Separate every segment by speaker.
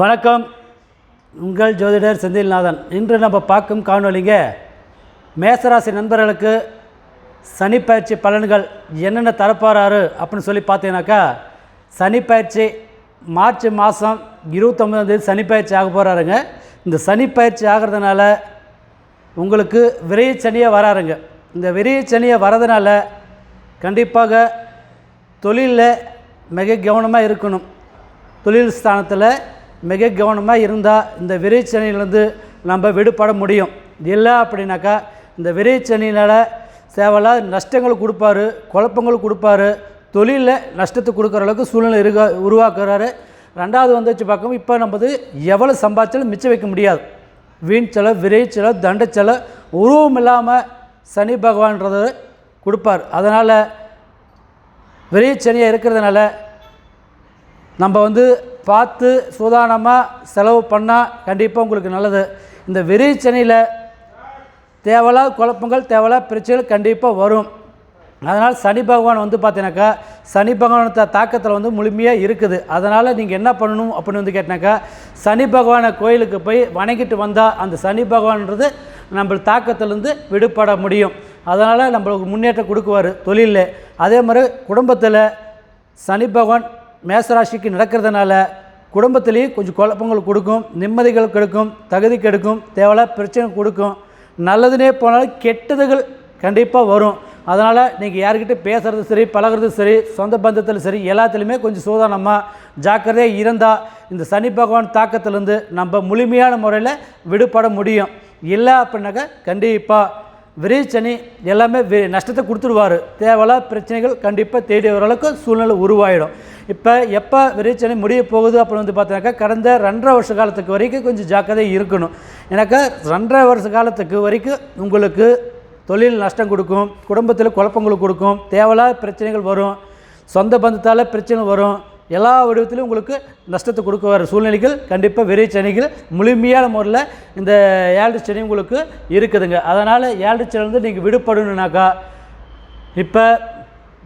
Speaker 1: வணக்கம். உங்கள் ஜோதிடர் செந்தில்நாதன். இன்று நம்ம பார்க்கும் காணொலிங்க மேசராசி நண்பர்களுக்கு சனிப்பயிற்சி பலன்கள் என்னென்ன தரப்போறாரு அப்படின்னு சொல்லி பார்த்தீங்கன்னாக்கா சனிப்பயிற்சி மார்ச் மாதம் இருபத்தொம்பதாந்தேதி சனிப்பயிற்சி ஆக போகிறாருங்க இந்த சனிப்பயிற்சி ஆகிறதுனால உங்களுக்கு விரைய சனியாக வராருங்க. இந்த விரைய சனியாக வரதுனால கண்டிப்பாக தொழிலில் மிக கவனமாக இருக்கணும். தொழில் ஸ்தானத்தில் மிக கவனமாக இருந்தால் இந்த விரைச்சனையிலேருந்து நம்ம விடுபட முடியும். இல்லை அப்படின்னாக்கா இந்த விரைச்சனையினால் தேவையில்லாத நஷ்டங்கள் கொடுப்பாரு குழப்பங்கள் கொடுப்பாரு தொழிலில் நஷ்டத்தை கொடுக்குற அளவுக்கு சூழ்நிலை இருக்க உருவாக்குறாரு. ரெண்டாவது வந்து வச்சு பார்க்கும் இப்போ நம்ம வந்து எவ்வளோ சம்பாதிச்சாலும் மிச்சம் வைக்க முடியாது. வீண் செலவு விரை செலவு உருவம் இல்லாமல் சனி பகவான்றத கொடுப்பார். அதனால் விரைச்சனியாக இருக்கிறதுனால நம்ம வந்து பார்த்து சூதானமாக செலவு பண்ணால் கண்டிப்பாக உங்களுக்கு நல்லது. இந்த வெறி தேவையில்லாத குழப்பங்கள் தேவையில்லாத பிரச்சனைகள் கண்டிப்பாக வரும். அதனால் சனி பகவான் வந்து பார்த்தீங்கன்னாக்கா சனி பகவான் தாக்கத்தில் வந்து முழுமையாக இருக்குது. அதனால் நீங்கள் என்ன பண்ணணும் அப்படின்னு வந்து கேட்டினாக்கா சனி பகவானை கோயிலுக்கு போய் வணங்கிட்டு வந்தால் அந்த சனி பகவான்ன்றது நம்ம தாக்கத்திலேருந்து விடுபட முடியும். அதனால் நம்மளுக்கு முன்னேற்றம் கொடுக்குவார் தொழிலில். அதே மாதிரி குடும்பத்தில் சனி பகவான் மேசராசிக்கு நடக்கிறதுனால குடும்பத்துலேயும் கொஞ்சம் குழப்பங்கள் கொடுக்கும் நிம்மதிகள் கெடுக்கும் தகுதி கெடுக்கும் தேவையில்லா பிரச்சனை கொடுக்கும். நல்லதுனே போனாலும் கெட்டதுகள் கண்டிப்பாக வரும். அதனால் நீங்கள் யார்கிட்ட பேசுகிறது சரி பழகிறது சரி சொந்த பந்தத்தில் சரி எல்லாத்துலேயுமே கொஞ்சம் சூதானமாக ஜாக்கிரதையாக இருந்தால் இந்த சனி பகவான் தாக்கத்திலேருந்து நம்ம முழுமையான முறையில் விடுபட முடியும். இல்லை அப்படின்னாக்கா கண்டிப்பாக விரைச்சனி எல்லாமே வி நஷ்டத்தை கொடுத்துடுவார் தேவையில்லா பிரச்சனைகள் கண்டிப்பாக தேடி வர அளவுக்கு சூழ்நிலை உருவாயிடும். இப்போ எப்போ விரைச்சனி முடிய போகுது அப்படின்னு வந்து பார்த்தீங்கன்னாக்கா கடந்த ரெண்டரை வருஷ காலத்துக்கு வரைக்கும் கொஞ்சம் ஜாக்கிரதை இருக்கணும். எனக்கு ரெண்டரை வருஷ காலத்துக்கு வரைக்கும் உங்களுக்கு தொழில் நஷ்டம் கொடுக்கும் குடும்பத்தில் குழப்பங்கள் கொடுக்கும் தேவையில்லாத பிரச்சனைகள் வரும் சொந்த பந்தத்தால் பிரச்சனை வரும் எல்லா வடிவத்திலும் உங்களுக்கு நஷ்டத்தை கொடுக்க வர சூழ்நிலைகள் கண்டிப்பாக வெறி சனிகள் முழுமையான முறையில் இந்த ஏழு சனி உங்களுக்கு இருக்குதுங்க. அதனால் ஏழு சனிலேருந்து நீங்கள் விடுபடணுனாக்கா இப்போ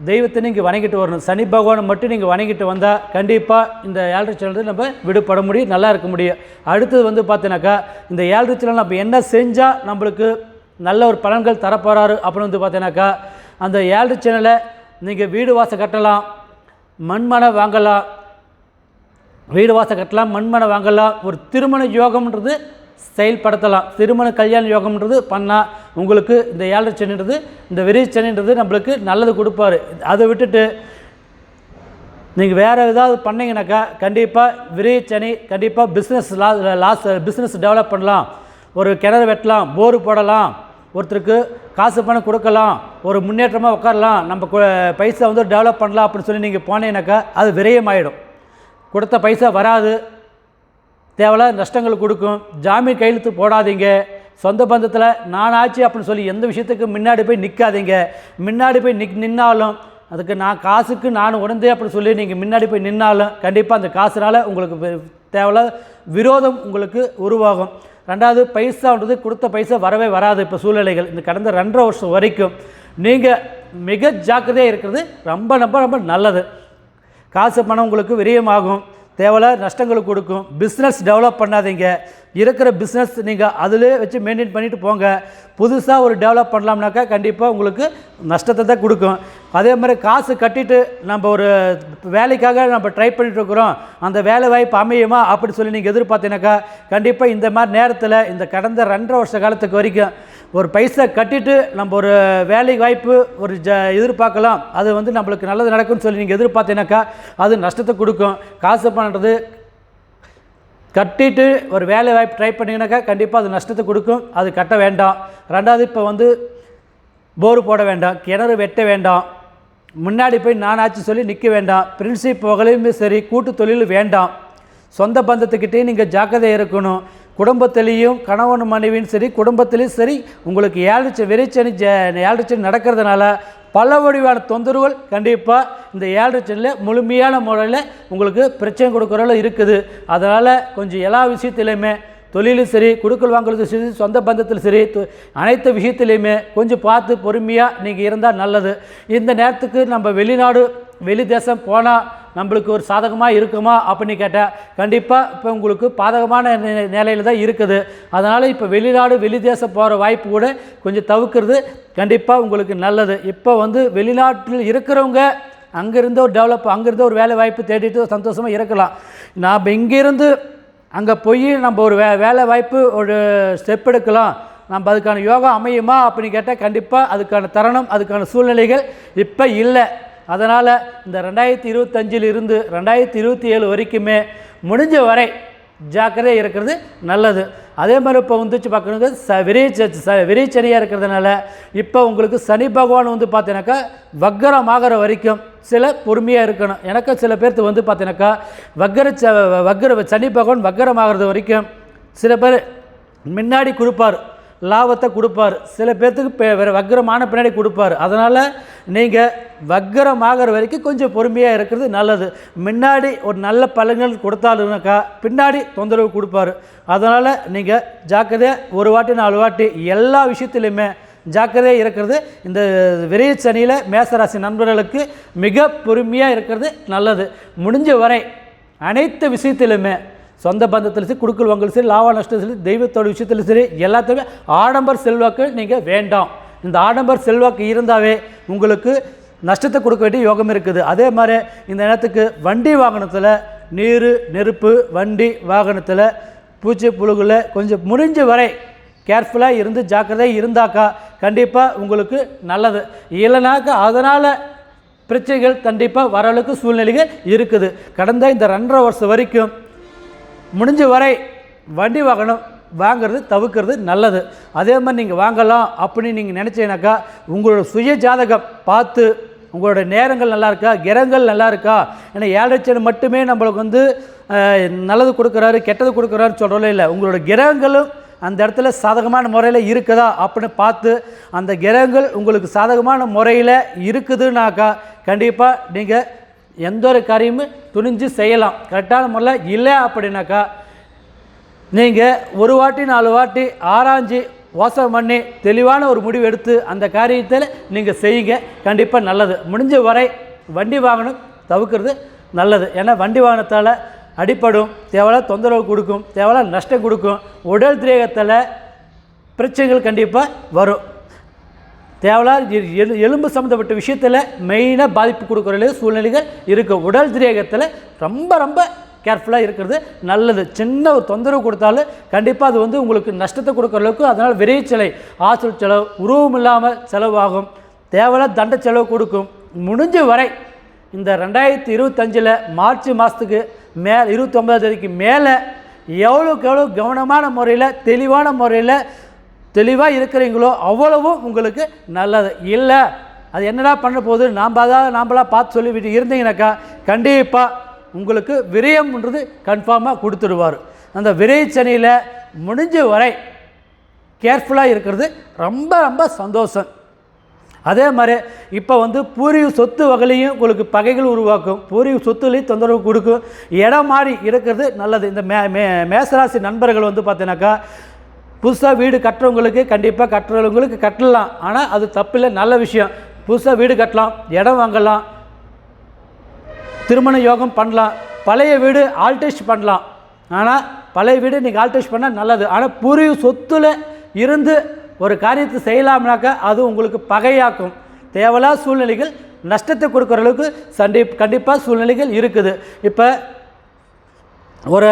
Speaker 1: தெய்வத்தை நீங்கள் வணங்கிட்டு வரணும். சனி பகவானை மட்டும் நீங்கள் வணங்கிட்டு வந்தால் கண்டிப்பாக இந்த ஏழரை சனிலேருந்து நம்ம விடுபட முடியும் நல்லா இருக்க முடியும். அடுத்தது வந்து பார்த்தீங்கன்னாக்கா இந்த ஏழரை சனியில் நம்ம என்ன செஞ்சால் நம்மளுக்கு நல்ல ஒரு பலன்கள் தரப்போகிறாரு அப்படின்னு வந்து பார்த்தீங்கன்னாக்கா அந்த ஏழரை சனியில் நீங்கள் வீடு வாசல் கட்டலாம். மண்மனை வாங்கலாம் வீடு வாசல் கட்டலாம் மண்மனை வாங்கலாம் ஒரு திருமண யோகம்ன்றது செயல்படுத்தலாம். திருமண கல்யாண யோகம்ன்றது பண்ணால் உங்களுக்கு இந்த ஏழரை சனின்றது இந்த வெறி சனின்றது நம்மளுக்கு நல்லது கொடுப்பாரு. அதை விட்டுட்டு நீங்கள் வேறு ஏதாவது பண்ணிங்கனாக்கா கண்டிப்பாக விரை சனி கண்டிப்பாக பிஸ்னஸ் லா லாஸ் பிஸ்னஸ் டெவலப் பண்ணலாம். ஒரு கிணறு வெட்டலாம் போரு போடலாம். ஒருத்தருக்கு காசு பணம் கொடுக்கலாம் ஒரு முன்னேற்றமாக உட்காரலாம் நம்ம பைசா வந்து டெவலப் பண்ணலாம் அப்படின்னு சொல்லி நீங்கள் போனீங்கன்னாக்கா அது விரயமாயிடும். கொடுத்த பைசா வராது தேவையில்லாத நஷ்டங்கள் கொடுக்கும் ஜாமீன் கையெழுத்து போடாதீங்க சொந்த பந்தத்தில் நான் ஆச்சு அப்படின்னு சொல்லி எந்த விஷயத்துக்கு முன்னாடி போய் நிற்காதீங்க முன்னாடி போய் நிக் நின்னாலும் அதுக்கு நான் காசுக்கு நான் உடந்தே அப்படின்னு சொல்லி நீங்கள் முன்னாடி போய் நின்னாலும் கண்டிப்பாக அந்த காசுனால் உங்களுக்கு தேவையில்லாத விரோதம் உங்களுக்கு உருவாகும். ரெண்டாவது பைசான்றது கொடுத்த பைசா வரவே வராது இப்போ சூழ்நிலைகள். இந்த கடந்த ரெண்டரை வருஷம் வரைக்கும் நீங்கள் மிக ஜாக்கிரதையாக இருக்கிறது ரொம்ப ரொம்ப ரொம்ப நல்லது. காசு பணம் உங்களுக்கு விரயமாகும். தேவையில்லாத நஷ்டங்களுக்கு கொடுக்கும். பிஸ்னஸ் டெவலப் பண்ணாதீங்க. இருக்கிற பிஸ்னஸ் நீங்கள் அதிலே வச்சு மெயின்டைன் பண்ணிட்டு போங்க. புதுசாக ஒரு டெவலப் பண்ணலாம்னாக்கா கண்டிப்பாக உங்களுக்கு நஷ்டத்தை தான் கொடுக்கும். அதே மாதிரி காசு கட்டிட்டு நம்ம ஒரு வேலைக்காக நம்ம ட்ரை பண்ணிட்டுருக்குறோம் அந்த வேலை வாய்ப்பு அமையுமா? அப்படி சொல்லி நீங்கள் எதிர்பார்த்தீங்கன்னாக்கா கண்டிப்பாக இந்த மாதிரி நேரத்தில் இந்த கடந்த ரெண்டரை வருஷ காலத்துக்கு வரைக்கும் ஒரு பைசா கட்டிட்டு நம்ம ஒரு வேலை வாய்ப்பு ஒரு ஜ எதிர்பார்க்கலாம். அது வந்து நம்மளுக்கு நல்லது நடக்கும்னு சொல்லி நீங்கள் எதிர்பார்த்தீங்கன்னாக்கா அது நஷ்டத்தை கொடுக்கும். காசு பண்ணுறது கட்டிட்டு ஒரு வேலை வாய்ப்பு ட்ரை பண்ணிங்கனாக்கா கண்டிப்பாக அது நஷ்டத்தை கொடுக்கும். அது கட்ட வேண்டாம். ரெண்டாவது இப்போ வந்து போர் போட வேண்டாம். கிணறு வெட்ட வேண்டாம். முன்னாடி போய் நானாச்சு சொல்லி நிற்க வேண்டாம். பிரின்சிப் புகழையுமே சரி கூட்டு தொழில் வேண்டாம். சொந்த பந்தத்துக்கிட்டே நீங்கள் ஜாக்கிரதையாக இருக்கணும். குடும்பத்திலையும் கணவன் மனைவியும் சரி குடும்பத்திலையும் சரி உங்களுக்கு ஏழு வெறிச்சனி ஜ ஏழு நடக்கிறதுனால பல வடிவான தொந்தரவுகள் கண்டிப்பாக இந்த ஏழு முழுமையான முறையில் உங்களுக்கு பிரச்சனை கொடுக்குறதுல இருக்குது. அதனால் கொஞ்சம் எல்லா விஷயத்துலையுமே தொழிலும் சரி குடுக்கல் வாங்குறது சரி சொந்த பந்தத்தில் சரி அனைத்து விஷயத்துலையுமே கொஞ்சம் பார்த்து பொறுமையாக நீங்கள் இருந்தால் நல்லது. இந்த நேரத்துக்கு நம்ம வெளிநாடு வெளி தேசம் போனால் நம்மளுக்கு ஒரு சாதகமாக இருக்குமா அப்படின்னு கேட்டால் கண்டிப்பாக இப்போ உங்களுக்கு பாதகமான நிலையில் தான் இருக்குது. அதனால் இப்போ வெளிநாடு வெளி தேசம் போகிற வாய்ப்பு கூட கொஞ்சம் தவிர்க்கிறது கண்டிப்பாக உங்களுக்கு நல்லது. இப்போ வந்து வெளிநாட்டில் இருக்கிறவங்க அங்கேருந்து ஒரு டெவலப் அங்கேருந்து ஒரு வேலை வாய்ப்பு தேடிட்டு சந்தோஷமாக இருக்கலாம். நாம் இங்கேருந்து அங்கே போய் நம்ம ஒரு வே வேலை வாய்ப்பு ஒரு ஸ்டெப் எடுக்கலாம். நம்ம அதுக்கான யோகா அமையுமா அப்படின்னு கேட்டால் கண்டிப்பாக அதுக்கான தருணம் அதுக்கான சூழ்நிலைகள் இப்போ இல்லை. அதனால் இந்த ரெண்டாயிரத்தி இருபத்தஞ்சிலிருந்து ரெண்டாயிரத்தி இருபத்தி ஏழு வரைக்குமே முடிஞ்ச வரை ஜாக்கிரதையாக இருக்கிறது நல்லது. அதே மாதிரி இப்போ வந்துச்சு பார்க்கணுங்க ச விரைச்ச ச விரைச்சனியாக இருக்கிறதுனால இப்போ உங்களுக்கு சனி பகவான் வந்து பார்த்தீங்கன்னாக்கா வக்கரமாகிற வரைக்கும் சில பொறுமையாக இருக்கணும். எனக்கு சில பேர்த்து வந்து பார்த்தீங்கன்னாக்கா வக்கர ச வக்கர சனி பகவான் வக்கரமாகிறது வரைக்கும் சில பேர் முன்னாடி கொடுப்பார் லாபத்தை கொடுப்பார். சில பேர்த்துக்கு பெ- வக்கரமான பின்னாடி கொடுப்பார். அதனால் நீங்கள் வக்கரமாகிற வரைக்கும் கொஞ்சம் பொறுமையாக இருக்கிறது நல்லது. முன்னாடி ஒரு நல்ல பலன்கள் கொடுத்தாலுனாக்கா பின்னாடி தொந்தரவு கொடுப்பாரு. அதனால் நீங்கள் ஜாக்கிரதையாக ஒரு வாட்டி நாலு வாட்டி எல்லா விஷயத்துலையுமே ஜாக்கிரதையாக இருக்கிறது. இந்த விரைய சனியில் மேசராசி நண்பர்களுக்கு மிக பொறுமையாக இருக்கிறது நல்லது. முடிஞ்ச வரை அனைத்து விஷயத்திலுமே சொந்த பந்தத்தில் சரி குடுக்கல் வாங்கல் சரி லாப நஷ்டம் சரி தெய்வத்தோட விஷயத்தில் சரி எல்லாத்தையுமே ஆடம்பர் செல்வாக்கு நீங்கள் வேண்டாம். இந்த ஆடம்பர் செல்வாக்கு இருந்தாவே உங்களுக்கு நஷ்டத்தை கொடுக்க வேண்டிய யோகம் இருக்குது. அதே மாதிரி இந்த நேரத்துக்கு வண்டி வாகனத்தில் நீர் நெருப்பு வண்டி வாகனத்தில் பூச்சி புழுகில் கொஞ்சம் முடிஞ்ச வரை கேர்ஃபுல்லாக இருந்து ஜாக்கிரதையாக இருந்தாக்கா கண்டிப்பாக உங்களுக்கு நல்லது. இல்லைனாக்கா அதனால் பிரச்சனைகள் கண்டிப்பாக வர அளவுக்கு சூழ்நிலைகள் இருக்குது. கடந்த இந்த ரெண்டரை வருஷம் வரைக்கும் முடிஞ்ச வரை வண்டி வாகனம் வாங்குறது தவிர்க்கிறது நல்லது. அதே மாதிரி நீங்கள் வாங்கலாம் அப்படின்னு நீங்கள் நினச்சீங்கனாக்கா உங்களோட சுய ஜாதகம் பார்த்து உங்களோட நேரங்கள் நல்லா இருக்கா? கிரகங்கள் நல்லா இருக்கா? ஏன்னா ஏழரை மட்டுமே நம்மளுக்கு வந்து நல்லது கொடுக்குறாரு கெட்டது கொடுக்குறாருன்னு சொல்கிறோம் இல்லை. உங்களோட கிரகங்களும் அந்த இடத்துல சாதகமான முறையில் இருக்குதா அப்படின்னு பார்த்து அந்த கிரகங்கள் உங்களுக்கு சாதகமான முறையில் இருக்குதுனாக்கா கண்டிப்பாக நீங்கள் எந்த ஒரு காரியமும் துணிஞ்சு செய்யலாம். கரெக்டான முறையில் இல்லை அப்படின்னாக்கா நீங்கள் ஒரு வாட்டி நாலு வாட்டி ஆராய்ஞ்சு யோசனை பண்ணி தெளிவான ஒரு முடிவு எடுத்து அந்த காரியத்தில் நீங்கள் செய்யுங்க. கண்டிப்பாக நல்லது. முடிஞ்ச வரை வண்டி வாகனம் தவிர்க்கிறது நல்லது. ஏன்னா வண்டி வாகனத்தால் அடிப்படும் தேவையான தொந்தரவு கொடுக்கும் தேவையான நஷ்டம் கொடுக்கும் உடல் திரேகத்தில் பிரச்சனைகள் கண்டிப்பாக வரும். தேவையில்லாத எ- எலு எலும்பு சம்மந்தப்பட்ட விஷயத்தில் மெயினாக பாதிப்பு கொடுக்குற சூழ்நிலைகள் இருக்குது உடல் திரேகத்தில் ரொம்ப ரொம்ப கேர்ஃபுல்லாக இருக்கிறது. நல்லது. சின்ன ஒரு தொந்தரவு கொடுத்தாலும் கண்டிப்பாக அது வந்து உங்களுக்கு நஷ்டத்தை கொடுக்குற அளவுக்கு அதனால் விரைச்சலை ஆற்றல் செலவு உருவம் இல்லாமல் செலவாகும். தேவையில்லாத தண்ட செலவு கொடுக்கும். முடிஞ்ச வரை இந்த ரெண்டாயிரத்தி இருபத்தஞ்சில் மார்ச் மாதத்துக்கு மே இருபத்தொம்பதாம் தேதிக்கு மேலே எவ்வளோக்கு எவ்வளோ கவனமான முறையில் தெளிவான முறையில் தெளிவாக இருக்கிறீங்களோ அவ்வளவும் உங்களுக்கு நல்லது. இல்லை அது என்னடா பண்ண போகுது? நாம் அதாவது நாம்பளாக பார்த்து சொல்லிவிட்டு இருந்தீங்கனாக்கா கண்டிப்பாக உங்களுக்கு விரயம்ன்றது கன்ஃபார்மாக கொடுத்துடுவார். அந்த விரயச்சனியில் முடிஞ்ச வரை கேர்ஃபுல்லாக இருக்கிறது ரொம்ப ரொம்ப சந்தோஷம். அதே மாதிரி இப்போ வந்து பூர்வீக சொத்து வகையிலையும் உங்களுக்கு பகைகள் உருவாக்கும். பூர்வீக சொத்துலையும் தொந்தரவு கொடுக்கும். இடம் மாறி இருக்கிறது நல்லது. இந்த மே மே மேசராசி நண்பர்கள் வந்து பார்த்தீங்கன்னாக்கா புதுசாக வீடு கட்டுறவங்களுக்கு கண்டிப்பாக கட்டுறவங்களுக்கு கட்டலாம். ஆனால் அது தப்பில்லை. நல்ல விஷயம். புதுசாக வீடு கட்டலாம் இடம் வாங்கலாம் திருமண யோகம் பண்ணலாம் பழைய வீடு ஆல்டேஷ் பண்ணலாம். ஆனால் பழைய வீடு நீங்கள் ஆல்டேஷ் பண்ணால் நல்லது. ஆனால் பூர்வீக சொத்தில் இருந்து ஒரு காரியத்தை செய்யலாம்னாக்கா அது உங்களுக்கு பகையாக்கும். தேவையில்லாத சூழ்நிலைகள் நஷ்டத்தை கொடுக்குற அளவுக்கு சண்டி கண்டிப்பாக சூழ்நிலைகள் இருக்குது. இப்போ ஒரு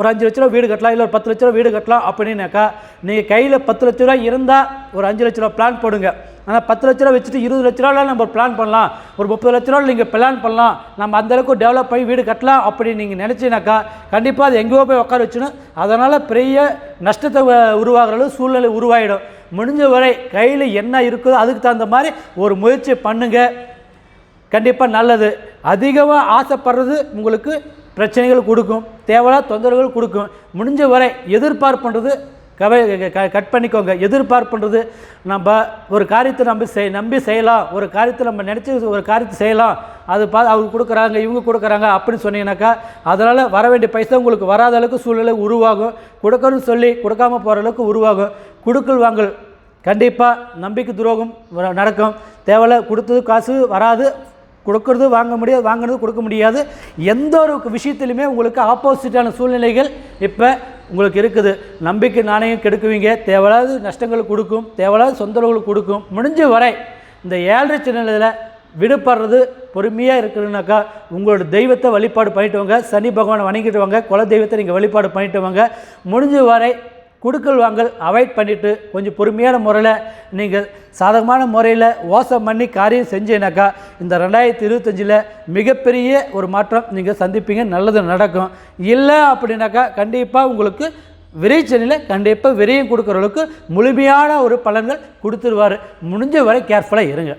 Speaker 1: ஒரு அஞ்சு லட்ச ரூபா வீடு கட்டலாம் இல்லை ஒரு பத்து லட்ச ரூபா வீடு கட்டலாம் அப்படின்னாக்கா நீங்கள் கையில் பத்து லட்ச ரூபா இருந்தால் ஒரு அஞ்சு லட்ச ரூபா பிளான் போடுங்க. ஆனால் பத்து லட்ச ரூபா வச்சுட்டு இருபது லட்ச ரூபாவில் நம்ம பிளான் பண்ணலாம். ஒரு முப்பது லட்ச ரூபாவில் நீங்கள் பிளான் பண்ணலாம். நம்ம அந்தளவுக்கு டெவலப் பண்ணி வீடு கட்டலாம் அப்படின்னு நீங்கள் நினச்சினாக்கா கண்டிப்பாக அது எங்கேயோ போய் உட்கார வச்சிடும். அதனால் பெரிய நஷ்டத்தை வ- உருவாகிற அளவு சூழ்நிலை உருவாகிடும் முடிஞ்ச வரை கையில் என்ன இருக்குதோ அதுக்கு தகுந்த மாதிரி ஒரு முயற்சி பண்ணுங்கள் கண்டிப்பாக நல்லது. அதிகமாக ஆசைப்படுறது உங்களுக்கு பிரச்சனைகள் கொடுக்கும் தேவையில்லாத தொந்தரவுகள் கொடுக்கும். முடிஞ்ச வரை எதிர்பார்ப்புன்றது கவை க- கட் பண்ணிக்கோங்க. எதிர்பார்ப்புன்றது நம்ம ஒரு காரியத்தை நம்பி செய் நம்பி செய்யலாம். ஒரு காரியத்தை நம்ம நினச்சி ஒரு காரியத்தை செய்யலாம். அது பா அவங்க கொடுக்குறாங்க இவங்க கொடுக்குறாங்க அப்படின்னு சொன்னீங்கன்னாக்கா அதனால் வர வேண்டிய பைசா உங்களுக்கு வராத அளவுக்கு சூழ்நிலை உருவாகும். கொடுக்கணும்னு சொல்லி கொடுக்காம போகிற அளவுக்கு உருவாகும். கொடுக்கல் வாங்கல் கண்டிப்பாக நம்பிக்கை துரோகம் நடக்கும். தேவையில்ல கொடுத்தது காசு வராது. கொடுக்கறது வாங்க முடியாது வாங்கினது கொடுக்க முடியாது. எந்த ஒரு விஷயத்துலையுமே உங்களுக்கு ஆப்போசிட்டான சூழ்நிலைகள் இப்போ உங்களுக்கு இருக்குது. நம்பிக்கை நாணயம் கெடுக்குவீங்க. தேவையில்லாத நஷ்டங்கள் கொடுக்கும் தேவையில்லாத சொந்தங்களை கொடுக்கும். முடிஞ்ச வரை இந்த ஏழரை சின்னதில் விடுபடுறது பொறுமையாக இருக்குதுனாக்கா உங்களோட தெய்வத்தை வழிபாடு பண்ணிட்டு வாங்க சனி பகவானை வணங்கிட்டு வாங்க குல தெய்வத்தை நீங்கள் வழிபாடு பண்ணிட்டு வாங்க முடிஞ்ச வரை குடுக்கல் வாங்கல் அவாய்ட் பண்ணிவிட்டு கொஞ்சம் பொறுமையான முறையில் நீங்கள் சாதகமான முறையில் ஓசம் பண்ணி காரியம் செஞ்சீங்கனாக்கா இந்த ரெண்டாயிரத்தி இருபத்தஞ்சில் மிகப்பெரிய ஒரு மாற்றம் நீங்கள் சந்திப்பீங்க நல்லது நடக்கும். இல்லை அப்படின்னாக்கா கண்டிப்பாக உங்களுக்கு விரைச்சனில் கண்டிப்பாக விரையும் கொடுக்குற அளவுக்கு முழுமையான ஒரு பலன்கள் கொடுத்துருவார். முடிஞ்ச வரை கேர்ஃபுல்லாக இருங்க.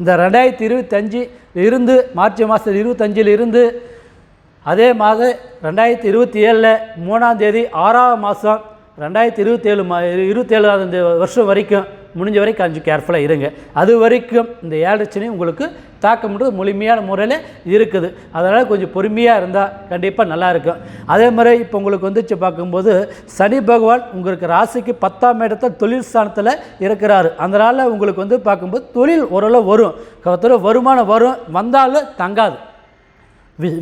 Speaker 1: இந்த ரெண்டாயிரத்தி இருபத்தஞ்சி இருந்து மார்ச் மாதம் இருபத்தஞ்சில் இருந்து அதே மாதம் ரெண்டாயிரத்தி இருபத்தி ஏழில் மூணாம் தேதி ஆறாவது மாதம் ரெண்டாயிரத்தி இருபத்தேழு மா இருபத்தேழாவது இந்த வருஷம் வரைக்கும் முடிஞ்ச வரைக்கும் கொஞ்சம் கேர்ஃபுல்லாக இருங்க. அது வரைக்கும் இந்த ஏழரை உங்களுக்கு தாக்கம்ன்றது முழுமையான முறையில் இருக்குது. அதனால் கொஞ்சம் பொறுமையாக இருந்தால் கண்டிப்பாக நல்லாயிருக்கும் அதே மாதிரி இப்போ உங்களுக்கு வந்துச்சு பார்க்கும்போது சனி பகவான் உங்களுக்கு ராசிக்கு பத்தாம் இடத்துல தொழில் ஸ்தானத்தில் இருக்கிறாரு. அதனால் உங்களுக்கு வந்து பார்க்கும்போது தொழில் ஓரளவு வரும். ஒருத்தர் வருமானம் வரும். வந்தாலும் தங்காது.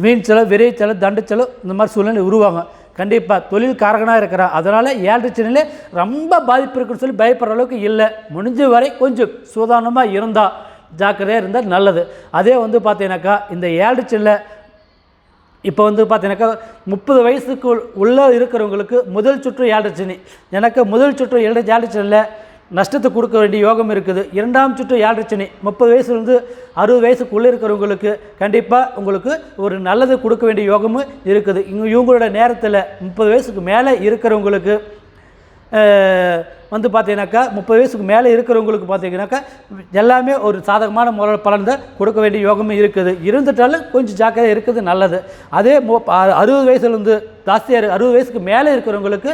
Speaker 1: வீண் செலவு விரை செலவு தண்டு செலவு இந்த மாதிரி சூழ்நிலை உருவாகும். கண்டிப்பாக தொழில் காரகனாக இருக்கிறான் அதனால் ஏழரை சனியில் ரொம்ப பாதிப்பு இருக்குன்னு சொல்லி பயப்படுற அளவுக்கு இல்லை. முடிஞ்ச வரை கொஞ்சம் சூதானமாக இருந்தால் ஜாக்கிரதையாக இருந்தால் நல்லது. அதே வந்து பார்த்தீங்கன்னாக்கா இந்த ஏழரை சனியில் இப்போ வந்து பார்த்தீங்கன்னாக்கா முப்பது வயசுக்கு உள்ளே இருக்கிறவங்களுக்கு முதல் சுற்று ஏழரை சனி. எனக்கு முதல் சுற்று ஏழரை ஏழரை சனியில் நஷ்டத்தை கொடுக்க வேண்டிய யோகம் இருக்குது. இரண்டாம் சுற்று ஏழரை சனி. முப்பது வயசுலேருந்து அறுபது வயசுக்குள்ளே இருக்கிறவங்களுக்கு கண்டிப்பாக உங்களுக்கு ஒரு நல்லது கொடுக்க வேண்டிய யோகமும் இருக்குது. இவங்க இவங்களோட நேரத்தில் முப்பது வயசுக்கு மேலே இருக்கிறவங்களுக்கு வந்து பார்த்தீங்கன்னாக்கா முப்பது வயசுக்கு மேலே இருக்கிறவங்களுக்கு பார்த்தீங்கன்னாக்கா எல்லாமே ஒரு சாதகமான முறை பலன் தான் கொடுக்க வேண்டிய யோகமும் இருக்குது. இருந்துட்டாலும் கொஞ்சம் ஜாக்கிரதை இருக்குது நல்லது. அதே அறுபது வயசுலேருந்து ஜாஸ்தியாக அறுபது வயசுக்கு மேலே இருக்கிறவங்களுக்கு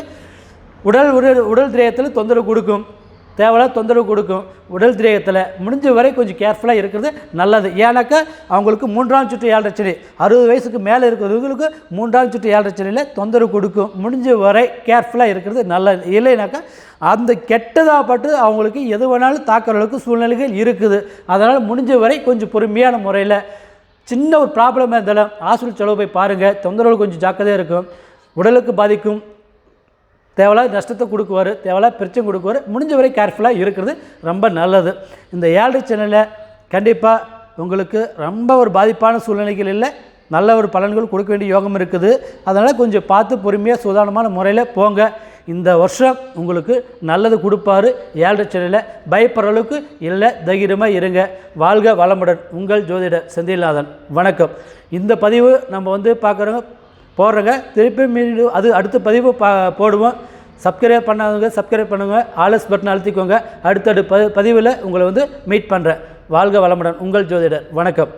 Speaker 1: உடல் உடல் உடல் திரேயத்தில் தொந்தரவு கொடுக்கும். தேவையில்லாத தொந்தரவு கொடுக்கும். உடல் திரேகத்தில் முடிஞ்ச வரை கொஞ்சம் கேர்ஃபுல்லாக இருக்கிறது நல்லது. ஏன்னாக்கா அவங்களுக்கு மூன்றாம் சுற்று ஏழரை சனி. அறுபது வயசுக்கு மேலே இருக்கிறவங்களுக்கு மூன்றாம் சுற்று ஏழரை சனியில் தொந்தரவு கொடுக்கும். முடிஞ்ச வரை கேர்ஃபுல்லாக இருக்கிறது நல்லது. இல்லைனாக்கா அந்த கெட்டதாகப்பட்டு அவங்களுக்கு எது வேணாலும் தாக்குற அளவுக்கு சூழ்நிலைகள் இருக்குது. அதனால் முடிஞ்ச வரை கொஞ்சம் பொறுமையான முறையில் சின்ன ஒரு ப்ராப்ளமாக இருந்தாலும் ஹாஸ்பிட்டல் செலவு போய் பாருங்கள் தொந்தரவு கொஞ்சம் ஜாக்கிரதையாக இருக்கும். உடலுக்கு பாதிக்கும். தேவையில்லாத நஷ்டத்தை கொடுக்குவார் தேவையில்லாத பிரச்சனை கொடுக்குவார். முடிஞ்ச வரை கேர்ஃபுல்லாக இருக்கிறது ரொம்ப நல்லது. இந்த ஏழரை சேனலில் கண்டிப்பாக உங்களுக்கு ரொம்ப ஒரு பாதிப்பான சூழ்நிலைகள் இல்லை. நல்ல ஒரு பலன்கள் கொடுக்க வேண்டிய யோகம் இருக்குது. அதனால் கொஞ்சம் பார்த்து பொறுமையாக சுதாரணமான முறையில் போங்க. இந்த வருஷம் உங்களுக்கு நல்லது கொடுப்பாரு ஏழரை சேனலில். பயப்படுற அளவுக்கு இல்லை தைரியமாக இருங்க. வாழ்க வளமுடன். உங்கள் ஜோதிடர் செந்தில்நாதன். வணக்கம். இந்த பதிவு நம்ம வந்து பார்க்குறோங்க போடுறேங்க. திருப்பி மீண்டும் அது அடுத்த பதிவு பா போடுவோம். சப்ஸ்கிரைப் பண்ணாதவங்க சப்ஸ்கிரைப் பண்ணுங்கள் ஆலஸ் பட்டன் அழுத்திக்கோங்க. அடுத்தடுத்த ப பதிவில் உங்களை வந்து மீட் பண்ணுறேன் வாழ்க வளமுடன். உங்கள் ஜோதிடர். வணக்கம்.